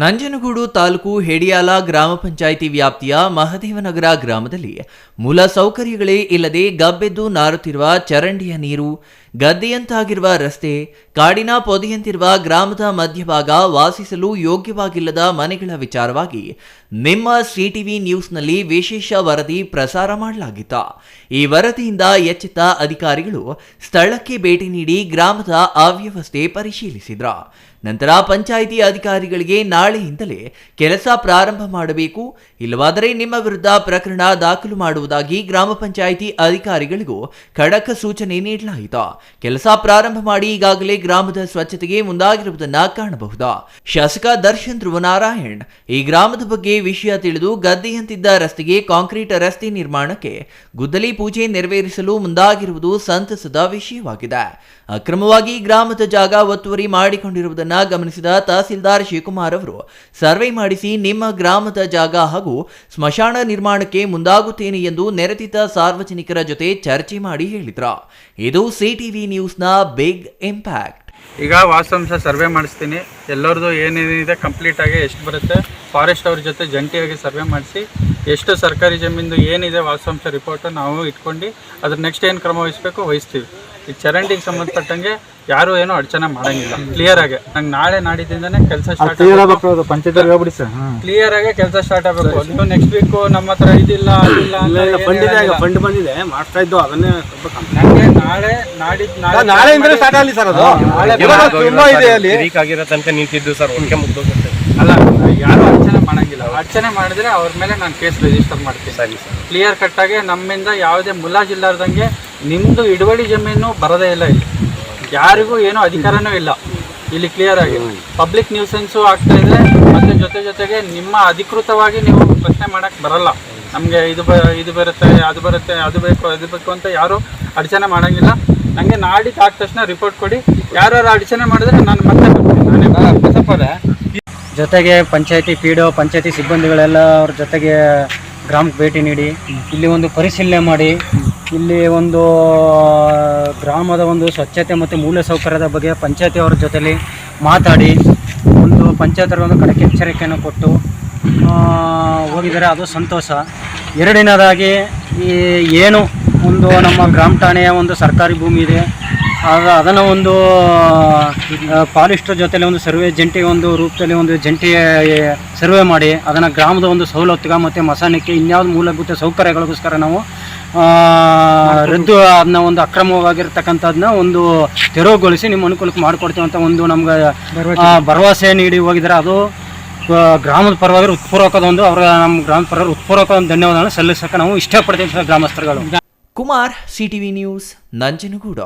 ನಂಜನಗೂಡು ತಾಲೂಕು ಹೆಡಿಯಾಲ ಗ್ರಾಮ ಪಂಚಾಯಿತಿ ವ್ಯಾಪ್ತಿಯ ಮಹದೇವನಗರ ಗ್ರಾಮದಲ್ಲಿ ಮೂಲ ಸೌಕರ್ಯಗಳೇ ಇಲ್ಲದೆ ಗಬ್ಬೆದ್ದು ನಾರುತ್ತಿರುವ ಚರಂಡಿಯ ನೀರು, ಗದ್ದೆಯಂತಾಗಿರುವ ರಸ್ತೆ, ಕಾಡಿನ ಪೊದೆಯಂತಿರುವ ಗ್ರಾಮದ ಮಧ್ಯಭಾಗ ವಾಸಿಸಲು ಯೋಗ್ಯವಾಗಿಲ್ಲದ ಮನೆಗಳ ವಿಚಾರವಾಗಿ ನಿಮ್ಮ ಸಿಟಿವಿ ನ್ಯೂಸ್ನಲ್ಲಿ ವಿಶೇಷ ವರದಿ ಪ್ರಸಾರ ಮಾಡಲಾಗಿತ್ತು. ಈ ವರದಿಯಿಂದ ಎಚ್ಚೆತ್ತ ಅಧಿಕಾರಿಗಳು ಸ್ಥಳಕ್ಕೆ ಭೇಟಿ ನೀಡಿ ಗ್ರಾಮದ ಅವ್ಯವಸ್ಥೆ ಪರಿಶೀಲಿಸಿದ್ರ. ನಂತರ ಪಂಚಾಯಿತಿ ಅಧಿಕಾರಿಗಳಿಗೆ ನಾಳೆಯಿಂದಲೇ ಕೆಲಸ ಪ್ರಾರಂಭ ಮಾಡಬೇಕು. ಇಲ್ಲವಾದರೆ ನಿಮ್ಮ ವಿರುದ್ಧ ಪ್ರಕರಣ ದಾಖಲು ಮಾಡುವುದಾಗಿ ಗ್ರಾಮ ಪಂಚಾಯಿತಿ ಅಧಿಕಾರಿಗಳಿಗೂ ಖಡಕ್ ಸೂಚನೆ ನೀಡಲಾಯಿತು. ಕೆಲಸ ಪ್ರಾರಂಭ ಮಾಡಿ ಈಗಾಗಲೇ ಗ್ರಾಮದ ಸ್ವಚ್ಛತೆಗೆ ಮುಂದಾಗಿರುವುದನ್ನ ಕಾಣಬಹುದು? ಶಾಸಕ ದರ್ಶನ್ ಧ್ರುವನಾರಾಯಣ್, ಈ ಗ್ರಾಮದ ಬಗ್ಗೆ ವಿಷಯ ತಿಳಿದು ಗದ್ದೆಯಂತಿದ್ದ ರಸ್ತೆಗೆ ಕಾಂಕ್ರೀಟ್ ರಸ್ತೆ ನಿರ್ಮಾಣಕ್ಕೆ ಗುದ್ದಲಿ ಪೂಜೆ ನೆರವೇರಿಸಲು ಮುಂದಾಗಿರುವುದು ಸಂತಸದ ವಿಷಯವಾಗಿದೆ. ಅಕ್ರಮವಾಗಿ ಗ್ರಾಮದ ಜಾಗ ಒತ್ತುವರಿ ಮಾಡಿಕೊಂಡಿರುವುದನ್ನ ಗಮನಿಸಿದ ತಹಸೀಲ್ದಾರ್ ಶಿವಕುಮಾರ್ ಅವರು, ಸರ್ವೆ ಮಾಡಿಸಿ ನಿಮ್ಮ ಗ್ರಾಮದ ಜಾಗ ಹಾಗೂ ಸ್ಮಶಾನ ನಿರ್ಮಾಣಕ್ಕೆ ಮುಂದಾಗುತ್ತೇನೆ ಎಂದು ನೆರೆದಿದ್ದ ಸಾರ್ವಜನಿಕರ ಜೊತೆ ಚರ್ಚೆ ಮಾಡಿ ಹೇಳಿದ್ರ. ಇದು ಸಿಟಿವಿ ನ್ಯೂಸ್ನ ಬಿಗ್ ಇಂಪ್ಯಾಕ್ಟ್. ಈಗ ವಾಸ್ತವಾಂಶ ಸರ್ವೆ ಮಾಡಿಸ್ತೀನಿ. ಎಲ್ಲರದು ಏನೇನಿದೆ ಕಂಪ್ಲೀಟ್ ಆಗಿ ಎಷ್ಟು ಬರುತ್ತೆ, ಫಾರೆಸ್ಟ್ ಅವ್ರ ಜೊತೆ ಜಂಟಿಯಾಗಿ ಸರ್ವೆ ಮಾಡಿಸಿ, ಎಷ್ಟು ಸರ್ಕಾರಿ ಜಮೀನು ಏನಿದೆ ವಾಸ್ತವಾಂಶ ರಿಪೋರ್ಟ್ ನಾವು ಇಟ್ಕೊಂಡು ಅದ್ರ ನೆಕ್ಸ್ಟ್ ಏನು ಕ್ರಮ ವಹಿಸಬೇಕು, ವಹಿಸ್ತೀವಿ. ಈ ಚರಂಡಿಗೆ ಸಂಬಂಧಪಟ್ಟಂಗೆ ಯಾರು ಏನೋ ಅಡಚಣೆ ಮಾಡಂಗಿಲ್ಲ. ಕ್ಲಿಯರ್ ಆಗಿ. ನಂಗೆ ನಾಳೆ ನಾಡಿದಿಂದನೇ ಕೆಲಸ ಸ್ಟಾರ್ಟ್ ಪಂಚಾಯತ್ ಸರ್. ಕ್ಲಿಯರ್ ಆಗಿ ಕೆಲಸ ಸ್ಟಾರ್ಟ್ ಆಗಬೇಕು. ನೀವು ನೆಕ್ಸ್ಟ್ ವೀಕ್ ನಮ್ಮ ಹತ್ರ ಇದಿಲ್ಲ ಅದಿಲ್ಲ ಅಂತ ಫಂಡ್ ಇದೆ ಈಗ. ಫಂಡ್ ಬಂದಿದೆ. ಮಾಡ್ತಾ ಇದ್ದು ಅದನ್ನೇ ನಾಳೆ ನಾಡಿದ್ದು ನಾಳೆ ನಾಳೆಯಿಂದಲೇ ಸ್ಟಾರ್ಟ್ ಆಗಲಿ ಸರ್ ಅದು. ಇವಾಗ ತುಂಬಾ ಇದೆ ಅಲ್ಲಿ. ವೀಕ್ ಆಗಿರೋ ತನಕ ನಿಂತಿದ್ದು ಸರ್ ಒಕ್ಕೆ ಮುಗ್ದೋಗುತ್ತೆ. ಅಲ್ಲ ಯಾರು ಅರ್ಚನೆ ಮಾಡಂಗಿಲ್ಲ. ಅರ್ಚನೆ ಮಾಡಿದ್ರೆ ಅವ್ರ ಮೇಲೆ ನಾನು ಕೇಸ್ ರಿಜಿಸ್ಟರ್ ಮಾಡ್ತೀನಿ. ಸರಿ ಸರ್. ಕ್ಲಿಯರ್ ಕಟ್ಟಾಗಿ ನಮ್ಮಿಂದ ಯಾವುದೇ ಮುಲಾಜಿಲ್ಲಾರ್ದಂಗೆ ನಿಮ್ಮದು ಹಿಡುವಳಿ ಜಮೀನು ಬರೋದೇ ಇಲ್ಲ ಇಲ್ಲಿ. ಯಾರಿಗೂ ಏನೂ ಅಧಿಕಾರನೂ ಇಲ್ಲ. ಇಲ್ಲಿ ಕ್ಲಿಯರ್ ಆಗಿ. ಪಬ್ಲಿಕ್ ನ್ಯೂಸೆನ್ಸು ಆಗ್ತಾ ಇದೆ. ಮತ್ತೆ ಜೊತೆ ಜೊತೆಗೆ ನಿಮ್ಮ ಅಧಿಕೃತವಾಗಿ ನೀವು ಪ್ರಶ್ನೆ ಮಾಡೋಕ್ಕೆ ಬರಲ್ಲ. ನಮಗೆ ಇದು ಬ ಇದು ಬರುತ್ತೆ ಅದು ಬರುತ್ತೆ ಅದು ಬೇಕು ಅದು ಬೇಕು ಅಂತ ಯಾರೂ ಅಡಚಣೆ ಮಾಡೋಂಗಿಲ್ಲ. ನನಗೆ ನಾಡಿದ್ದು ಆದ ತಕ್ಷಣ ರಿಪೋರ್ಟ್ ಕೊಡಿ. ಯಾರು ಅಡಚಣೆ ಮಾಡಿದ್ರೆ ನಾನು ಮತ್ತೆ ಬರ್ತೀನಿ. ನಾನೇ ಬಸಪ್ಪರೇ ಜೊತೆಗೆ panchayat P D O panchayat ಸಿಬ್ಬಂದಿಗಳೆಲ್ಲ ಅವ್ರ ಜೊತೆಗೆ ಗ್ರಾಮಕ್ಕೆ ಭೇಟಿ ನೀಡಿ, ಇಲ್ಲಿ ಒಂದು ಪರಿಶೀಲನೆ ಮಾಡಿ, ಇಲ್ಲಿ ಒಂದು ಗ್ರಾಮದ ಒಂದು ಸ್ವಚ್ಛತೆ ಮತ್ತು ಮೂಲಸೌಕರ್ಯದ ಬಗ್ಗೆ ಪಂಚಾಯತಿಯವರ ಜೊತೆಲಿ ಮಾತಾಡಿ, ಒಂದು ಪಂಚಾಯತರ ಒಂದು ಕಡೆಗೆ ಎಚ್ಚರಿಕೆಯನ್ನು ಕೊಟ್ಟು ಹೋಗಿದರೆ ಅದು ಸಂತೋಷ. ಎರಡನೇದಾಗಿ ಈ ಏನು ಒಂದು ನಮ್ಮ ಗ್ರಾಮ ಠಾಣೆಯ ಒಂದು ಸರ್ಕಾರಿ ಭೂಮಿ ಇದೆ. ಆಗ ಅದನ್ನು ಒಂದು ಪಾಲಿಸ್ಟರ್ ಜೊತೆಲಿ ಒಂದು ಸರ್ವೆ ಜಂಟಿ ಒಂದು ರೂಪದಲ್ಲಿ ಒಂದು ಜಂಟಿ ಸರ್ವೆ ಮಾಡಿ ಅದನ್ನು ಗ್ರಾಮದ ಒಂದು ಸವಲತ್ತುಗ ಮತ್ತು ಮಸಾನಕ್ಕೆ ಇನ್ಯಾವುದು ಮೂಲಭೂತ ಸೌಕರ್ಯಗಳಿಗೋಸ್ಕರ ನಾವು ಆ, ರದ್ದು ಅದನ್ನ ಒಂದು ಅಕ್ರಮವಾಗಿರ್ತಕ್ಕಂಥದ್ದನ್ನ ಒಂದು ತೆರವುಗೊಳಿಸಿ ನಿಮ್ಮ ಅನುಕೂಲಕ್ಕೆ ಮಾಡಿಕೊಡ್ತೀವಿ ಅಂತ ಒಂದು ನಮ್ಗೆ ಭರವಸೆ. ನೀಡಿ ಹೋಗಿದ್ದಾರೆ ಅದು ಗ್ರಾಮದ ಪರವಾಗಿ ಉತ್ಪೂರ್ವಕದ ಒಂದು ಅವರ ನಮ್ಮ ಗ್ರಾಮದ ಪರವಾಗಿ ಉತ್ಪೂರ್ವಕ ಒಂದು ಧನ್ಯವಾದಗಳನ್ನು ಸಲ್ಲಿಸಕ್ಕೆ ನಾವು ಇಷ್ಟಪಡ್ತೀವಿ sir ಗ್ರಾಮಸ್ಥರುಗಳು. Kumar CTV news Nanjangud.